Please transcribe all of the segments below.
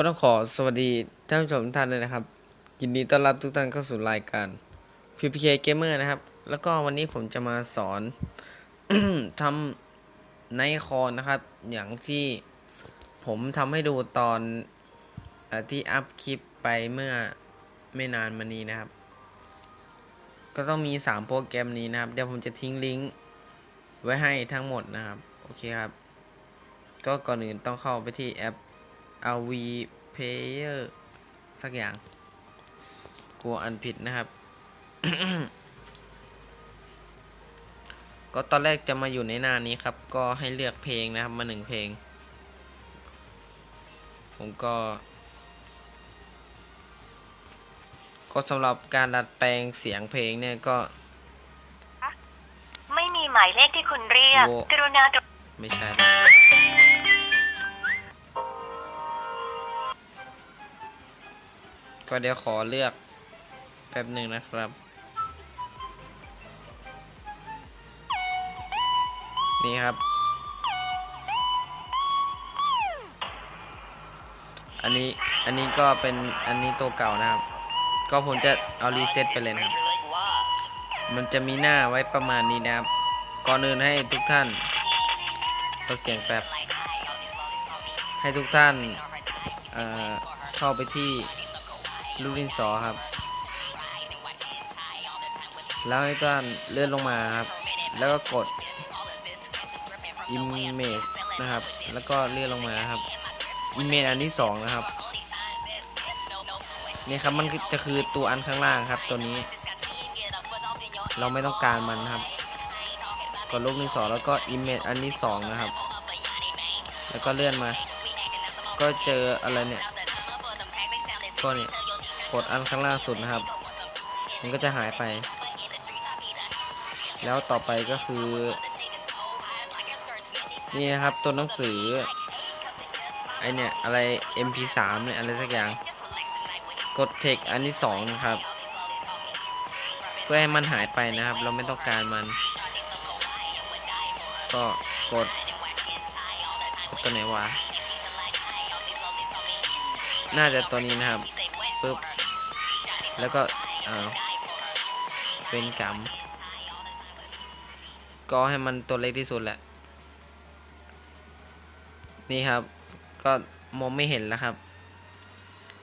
ก็ต้องขอสวัสดีท่านผู้ชมทุกท่านเลยนะครับ ยินดีต้อนรับทุกท่านเข้าสู่รายการ PPK Gamer นะครับ แล้วก็วันนี้ผมจะมาสอน ทำในคอนนะครับ อย่างที่ผมทำให้ดูตอนอที่อัพคลิปไปเมื่อไม่นานมานี้นะครับ ก็ต้องมี 3 โปรแกรมนี้นะครับ เดี๋ยวผมจะทิ้งลิงก์ไว้ให้ทั้งหมดนะครับ โอเคครับ ก็ก่อนอื่นต้องเข้าไปที่แอป RV Player สักอย่าง กลัวอันผิดนะครับ ก็ตอนแรกจะมาอยู่ในหน้านี้ครับ ก็ให้เลือกเพลงนะครับมาหนึ่งเพลง ผมก็ ก็สำหรับการดัดแปลงเสียงเพลงเนี่ยก็ ไม่มีหมายเลขที่คุณเรียกโอ้กรุณาตรวจไม่ใช่ ก็เดี๋ยวขอเลือกแป๊บหนึ่งนะครับ นี่ครับ อันนี้อันนี้ก็เป็นอันนี้ตัวเก่านะครับ ก็ผมจะเอารีเซ็ตไปเลยนะครับ มันจะมีหน้าไว้ประมาณนี้นะครับ ก่อนอื่นให้ทุกท่านตัวเสียงแป๊บให้ทุกท่านเเข้าไปที่ ลูกดินสอครับ แล้วให้ทุกท่านเลื่อนลงมาครับ แล้วก็กด image นะครับ แล้วก็เลื่อนลงมาครับ image อันที่สองนะครับนี่ครับมันจะคือตัวอันข้างล่างครับ ตัวนี้ เราไม่ต้องการมันครับ กดลูกที่สองแล้วก็ image อันที่สองนะครับ แล้วก็เลื่อนมา ก็เจออะไรเนี่ยก็เนี่ย กดอันข้างล่างสุดนะครับ มันก็จะหายไป แล้วต่อไปก็คือ นี่นะครับตัวหนังสือไอเนี่ยอะไร MP3 เนี่ยอะไรสักอย่าง กด text อันที่สองนะครับ เพื่อให้มันหายไปนะครับ เราไม่ต้องการมัน ก็กดกดตัวไหนวะ น่าจะตัวนี้นะครับปึ๊บ แล้วก็อ่าเป็นกำก็ให้มันตัวเล็กที่สุดแหละ นี่ครับ ก็มองไม่เห็นแล้วครับ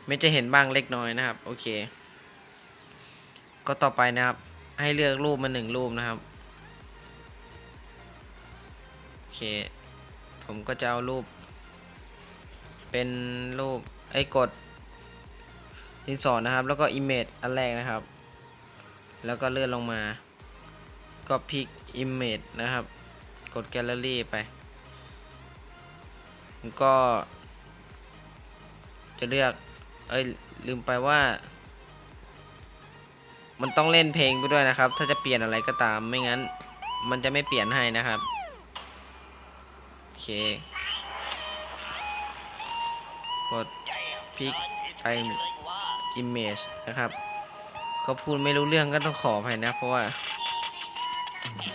ไม่จะเห็นบ้างเล็กน้อยนะครับ โอเค ก็ต่อไปนะครับ ให้เลือกรูปมาหนึ่งรูปนะครับ โอเค ผมก็จะเอารูป เป็นรูปไอ้กด ดินสอนะครับ แล้วก็ image อันแรกนะครับ แล้วก็เลื่อนลงมา ก็พลิก image นะครับ กด gallery ไป ก็ จะเลือก เอ้ย ลืมไปว่า มันต้องเล่นเพลงไปด้วยนะครับ ถ้าจะเปลี่ยนอะไรก็ตาม ไม่งั้น มันจะไม่เปลี่ยนให้นะครับ โอเค กดพลิกไป image นะครับ ก็พูดไม่รู้เรื่องก็ต้องขออภัยนะ เพราะว่า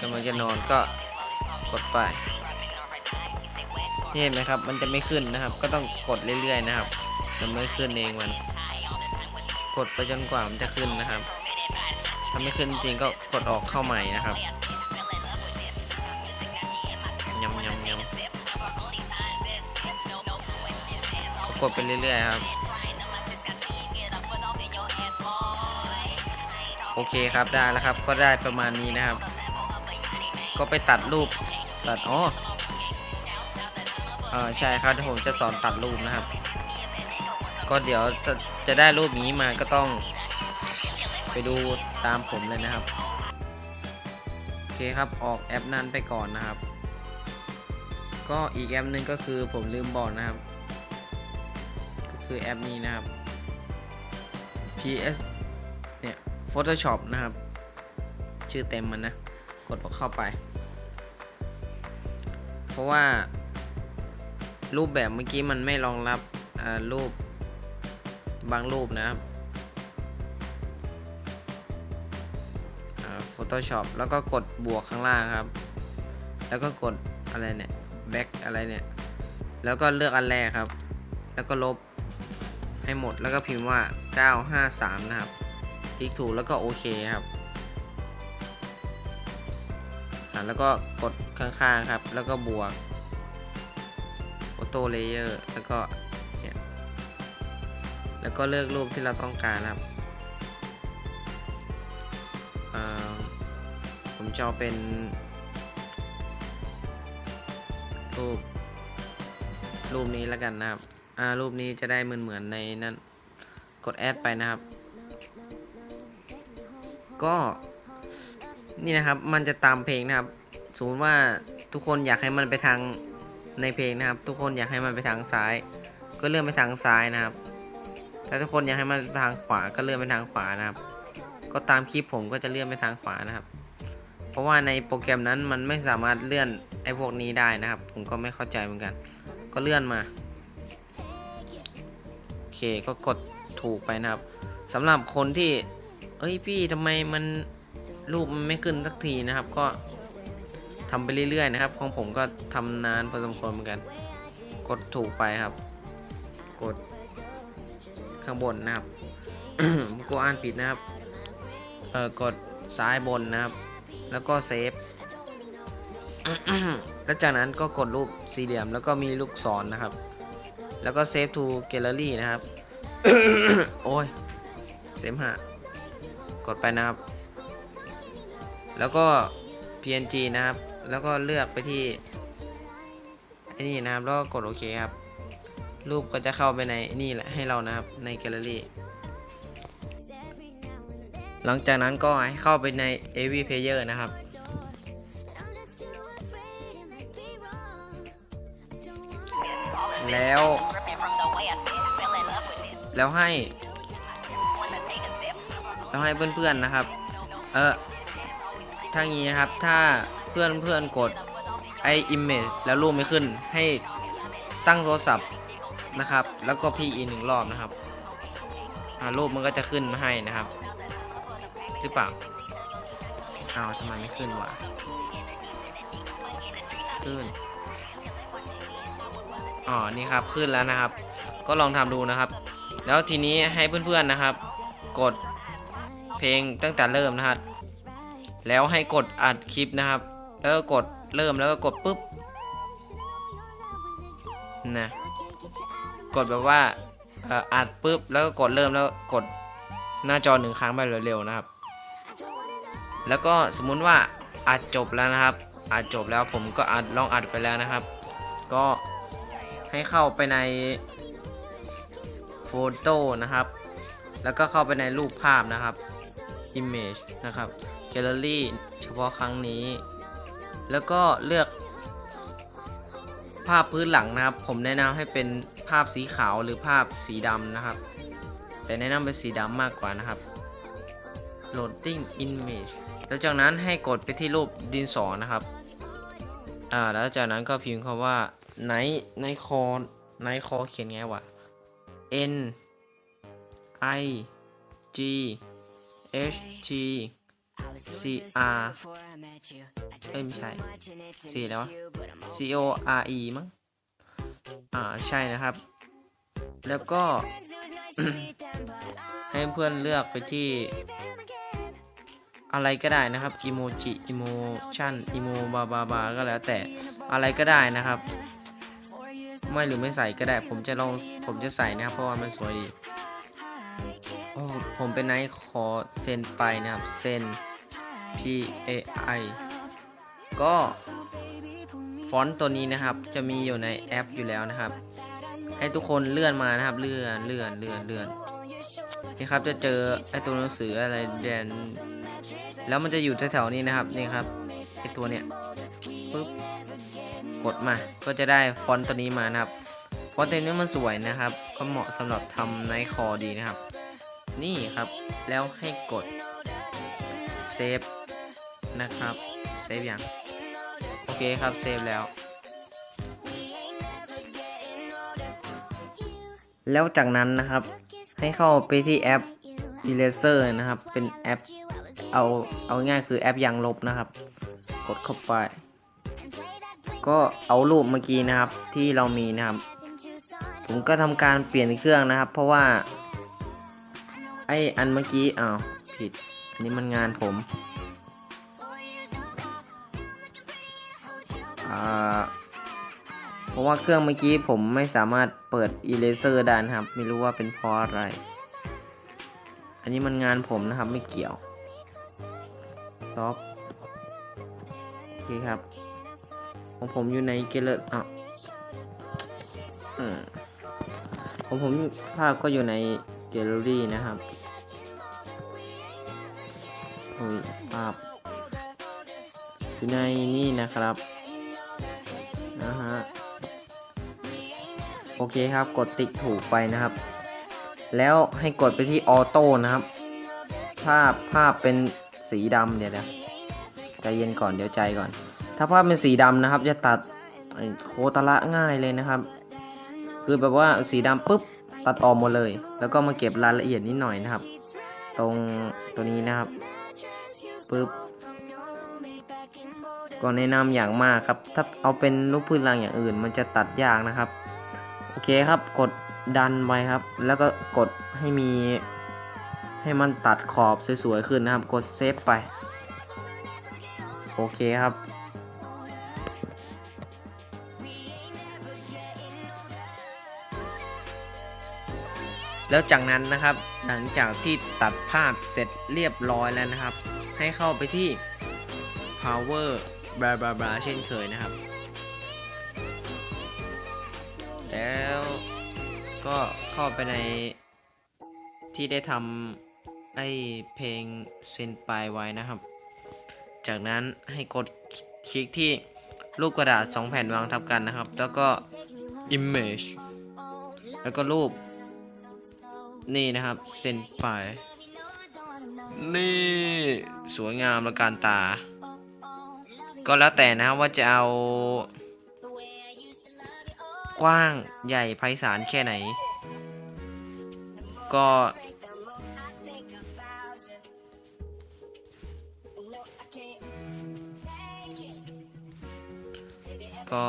กำลังจะนอนก็กดไปนี่เห็นไหมครับ มันจะไม่ขึ้นนะครับ ก็ต้องกดเรื่อยๆนะครับมันไม่ขึ้นเองมัน กดไปจนกว่ามันจะขึ้นนะครับ ถ้าไม่ขึ้นจริงก็กดออกเข้าใหม่นะครับยำยำยำกดไปเรื่อยๆครับ โอเคครับได้แล้วครับ ก็ได้ประมาณนี้นะครับ ก็ไปตัดรูปตัดอ๋อเออใช่ครับผมจะสอนตัดรูปนะครับ ก็เดี๋ยวจะจะได้รูปนี้มาก็ต้อง ไปดูตามผมเลยนะครับโอเคครับออกแอปนั้นไปก่อนนะครับ ก็อีกแอปหนึ่งก็คือผมลืมบอกนะครับ ก็คือแอปนี้นะครับ PS เนี่ย Photoshop นะครับ ชื่อเต็มมันนะ กดเข้าไป เพราะว่ารูปแบบเมื่อกี้มันไม่รองรับรูปบางรูปนะครับ Photoshop แล้วก็กดบวกข้างล่างครับ แล้วก็กดอะไรเนี่ย back อะไรเนี่ย แล้วก็เลือกอันแรกครับ แล้วก็ลบให้หมด แล้วก็พิมพ์ว่า 953 นะครับ ติ๊กถูกแล้วก็โอเคครับอ่าแล้วก็กดข้างๆครับ แล้วก็บวก Auto Layer แล้วก็เนี่ยแล้วก็เลือกรูปที่เราต้องการนะครับผมจะเอาเป็น รูป รูปนี้แล้วกันนะครับ อ่า รูปนี้จะได้เหมือนเหมือนในนั้น กดแอดไปนะครับ ก็นี่นะครับมันจะตามเพลงนะครับ สมมติว่าทุกคนอยากให้มันไปทางในเพลงนะครับ ทุกคนอยากให้มันไปทางซ้าย ก็เลื่อนไปทางซ้ายนะครับแต่ทุกคนอยากให้มันไปทางขวาก็เลื่อนไปทางขวานะครับ ก็ตามคลิปผมก็จะเลื่อนไปทางขวานะครับ เพราะว่าในโปรแกรมนั้นมันไม่สามารถเลื่อนไอ้พวกนี้ได้นะครับ ผมก็ไม่เข้าใจเหมือนกัน ก็เลื่อนมาโอเคก็กดถูกไปนะครับสำหรับคนที่ เอ้ยพี่ทำไมมันรูปมันไม่ขึ้นสักทีนะครับ ก็ทำไปเรื่อยๆนะครับ ของผมก็ทำนานพอสมควรเหมือนกัน กดถูกไปครับ กดข้างบนนะครับก็อ่านผิดนะครับ เออกดซ้ายบนนะครับ แล้วก็เซฟ แล้วจากนั้นก็กดรูปสี่เหลี่ยม แล้วก็มีลูกศรนนะครับ แล้วก็ save to gallery นะครับ โอ้ย เซฟหา กดไปนะครับ แล้วก็ png นะครับ แล้วก็เลือกไปที่ไอ้นี่นะครับแล้วก็กดโอเคครับ รูปก็จะเข้าไปในนี่แหละให้เรานะครับในแกลเลอรี่หลังจากนั้นก็ให้เข้าไปใน AV Player นะครับ แล้ว แล้วให้ แล้วให้เพื่อนๆนะครับ เออถ้างี้นะครับ ถ้าเพื่อนเพื่อนๆกดไอ image แล้วรูปไม่ขึ้น ให้ตั้งโทรศัพท์นะครับ แล้วก็พีอีหนึ่งรอบนะครับรูปมันก็จะขึ้นมาให้นะครับ หรือเปล่าอ้าวทำไมไม่ขึ้นวะขึ้นอ๋อนี่ครับขึ้นแล้วนะครับ ก็ลองทำดูนะครับ แล้วทีนี้ให้เพื่อนๆนะครับ กด เพลงตั้งแต่เริ่มนะครับ แล้วให้กดอัดคลิปนะครับ แล้วก็กดเริ่มแล้วก็กดปุ๊บนะกดแบบว่าอ่ออัดปุ๊บแล้วก็กดเริ่มแล้วก็กดหน้าจอหนึ่งครั้งไปเร็วๆนะครับ แล้วก็สมมุติว่าอัดจบแล้วนะครับ อัดจบแล้วผมก็อัดลองอัดไปแล้วนะครับ ก็ให้เข้าไปในโฟโต้นะครับ แล้วก็เข้าไปในรูปภาพนะครับ Image นะครับ Gallery เฉพาะครั้งนี้ แล้วก็เลือก ภาพพื้นหลังนะครับ ผมแนะนำให้เป็นภาพสีขาวหรือภาพสีดำนะครับ แต่แนะนำเป็นสีดำมากกว่านะครับ Loading Image แล้วจากนั้นให้กดไปที่รูปดินสอนะครับอ่าแล้วจากนั้นก็พิมพ์คำว่าไนไนคอไนคอเขียนไงวะ N I G H T C R เอ้ยไม่ใช่ C แล้ววะ C O R E มั้ง อ่า ใช่นะครับ แล้วก็ ให้เพื่อนเลือกไปที่ อะไรก็ได้นะครับอีโมจิอีโมชันอีโมบาบาบาก็แล้วแต่อะไรก็ได้นะครับ ไม่หรือไม่ใส่ก็ได้ ผมจะลอง ผมจะใส่นะครับ เพราะว่ามันสวยดี ผมเป็นไนท์ขอเซ็นไปนะครับ เซ็น P A I ก็ฟอนต์ตัวนี้นะครับ จะมีอยู่ในแอปอยู่แล้วนะครับ ให้ทุกคนเลื่อนมานะครับ เลื่อนเลื่อนเลื่อนเลื่อนนี่ครับจะเจอไอตัวหนังสืออะไรเดนแล้วมันจะอยู่แถวๆนี้นะครับนี่ครับไอตัวเนี้ยปึ๊บกดมาก็จะได้ฟอนต์ตัวนี้มานะครับฟอนต์ตัวนี้มันสวยนะครับ ก็เหมาะสำหรับทำไนท์คอดีนะครับ นี่ครับแล้วให้กดเซฟนะครับเซฟอยังโอเคครับเซฟแล้ว แล้วจากนั้นนะครับ ให้เข้าไปที่แอป Eraser นะครับ เป็นแอปเอาเอาง่ายคือแอปยางลบนะครับ กดเข้าไปก็เอารูปเมื่อกี้นะครับที่เรามีนะครับ ผมก็ทำการเปลี่ยนเครื่องนะครับ เพราะว่า ออันเมื่อกี้อ้าวผิด อันนี้มันงานผมเพราะว่าเครื่องเมื่อกี้ผมไม่สามารถเปิดอีเลเซอร์ได้นะครับ ไม่รู้ว่าเป็นเพราะอะไร อันนี้มันงานผมนะครับไม่เกี่ยวต็อปโอเคครับ ของผมอยู่ในเกลเลอร์อะของผมภาพก็อยู่ในแกลเลอรี่นะครับ ยภาพอยู่ในนี่นะครับนะฮะโอเคครับกดติ๊กถูกไปนะครับ แล้วให้กดไปที่ออโต้นะครับ ภาพภาพเป็นสีดำเดี๋ยวนะใจเย็นก่อนเดี๋ยวใจก่อน ถ้าภาพเป็นสีดำนะครับ จะตัดโคตรละง่ายเลยนะครับ คือแบบว่าสีดำปุ๊บตัดออกหมดเลย แล้วก็มาเก็บรายละเอียดนิดหน่อยนะครับ ตรงตัวนี้นะครับ ปุ๊บก็แนะนำอย่างมากครับ ถ้าเอาเป็นลูกพืชรางอย่างอื่น มันจะตัดยากนะครับ โอเคครับ กดดันไปครับ แล้วก็กดให้มี ให้มันตัดขอบสวยๆขึ้นนะครับ กดเซฟไป โอเคครับ แล้วจากนั้นนะครับ หลังจากที่ตัดภาพเสร็จเรียบร้อยแล้วนะครับ ให้เข้าไปที่ power บลาบลาบลาเช่นเคยนะครับ แล้วก็เข้าไปในที่ได้ทำไอเพลงเซนปายไว้นะครับ จากนั้นให้กดคลิกที่รูปกระดาษ 2 แผ่นวางทับกันนะครับ แล้วก็ image แล้วก็รูป นี่นะครับเซนปาย นี่สวยงามละการตา ก็แล้วแต่นะว่าจะเอา กว้างใหญ่ไพศาลแค่ไหน ก็ก็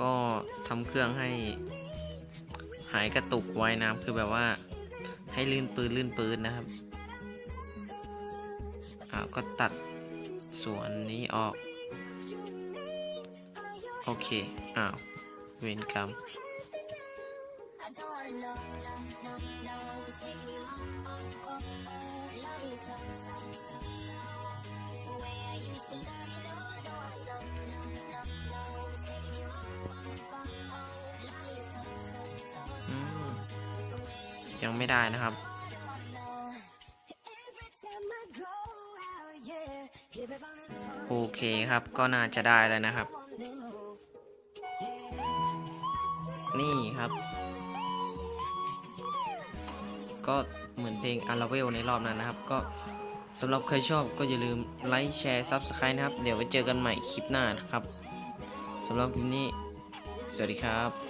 ก็ทำเครื่องให้ หายกระตุกว้นะครับคือแบบว่า ให้ลื่นปืนลื่นปืนนะครับอ่าก็ตัดส่วนนี้ออก โอเค อ้าว เวรกรรมอ ยังไม่ได้นะครับ โอเคครับก็น่าจะได้แล้วนะครับ นี่ครับ ก็เหมือนเพลงอาราเวลในรอบนั้นนะครับ ก็สำหรับใครชอบก็อย่าลืมไลค์แชร์ซับสไครต์นะครับ เดี๋ยวไว้เจอกันใหม่คลิปหน้านะครับสำหรับคลิปนี้ สวัสดีครับ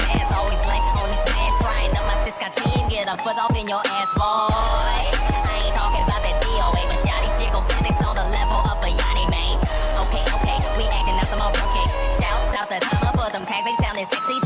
Cisco team, get a foot off in your ass, boy. I ain't talking about that DOA, eh, but shawty's jiggle physics on the level of a Yanni, man Okay, okay, we acting out the more case Shouts out the timer for them tags, they sounding sexy